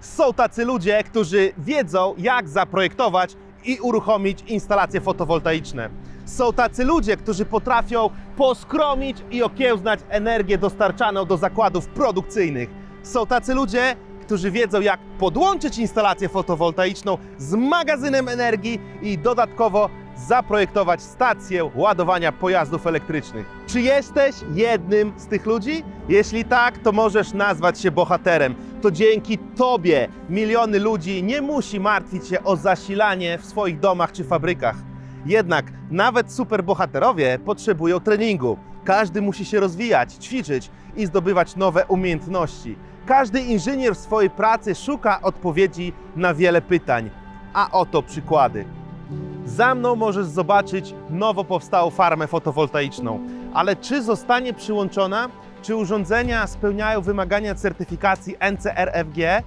Są tacy ludzie, którzy wiedzą, jak zaprojektować i uruchomić instalacje fotowoltaiczne. Są tacy ludzie, którzy potrafią poskromić i okiełznać energię dostarczaną do zakładów produkcyjnych. Są tacy ludzie, którzy wiedzą, jak podłączyć instalację fotowoltaiczną z magazynem energii i dodatkowo zaprojektować stację ładowania pojazdów elektrycznych. Czy jesteś jednym z tych ludzi? Jeśli tak, to możesz nazwać się bohaterem. To dzięki Tobie miliony ludzi nie musi martwić się o zasilanie w swoich domach czy fabrykach. Jednak nawet superbohaterowie potrzebują treningu. Każdy musi się rozwijać, ćwiczyć i zdobywać nowe umiejętności. Każdy inżynier w swojej pracy szuka odpowiedzi na wiele pytań. A oto przykłady. Za mną możesz zobaczyć nowo powstałą farmę fotowoltaiczną. Ale czy zostanie przyłączona? Czy urządzenia spełniają wymagania certyfikacji NCRFG?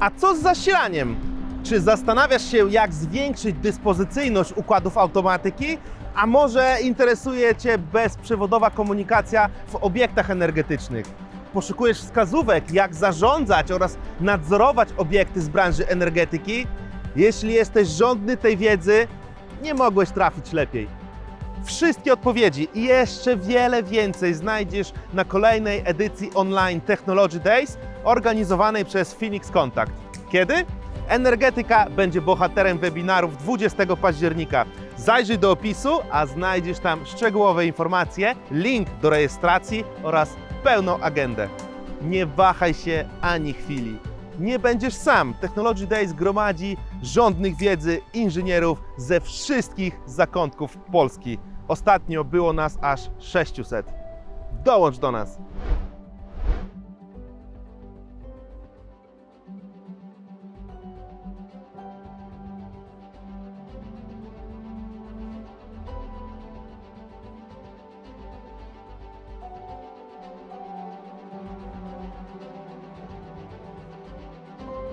A co z zasilaniem? Czy zastanawiasz się, jak zwiększyć dyspozycyjność układów automatyki? A może interesuje Cię bezprzewodowa komunikacja w obiektach energetycznych? Poszukujesz wskazówek, jak zarządzać oraz nadzorować obiekty z branży energetyki? Jeśli jesteś żądny tej wiedzy, nie mogłeś trafić lepiej. Wszystkie odpowiedzi i jeszcze wiele więcej znajdziesz na kolejnej edycji online Technology Days organizowanej przez Phoenix Contact. Kiedy? Energetyka będzie bohaterem webinarów 20 października. Zajrzyj do opisu, a znajdziesz tam szczegółowe informacje, link do rejestracji oraz pełną agendę. Nie wahaj się ani chwili. Nie będziesz sam. Technology Days gromadzi rządnych wiedzy inżynierów ze wszystkich zakątków Polski. Ostatnio było nas aż 600. Dołącz do nas.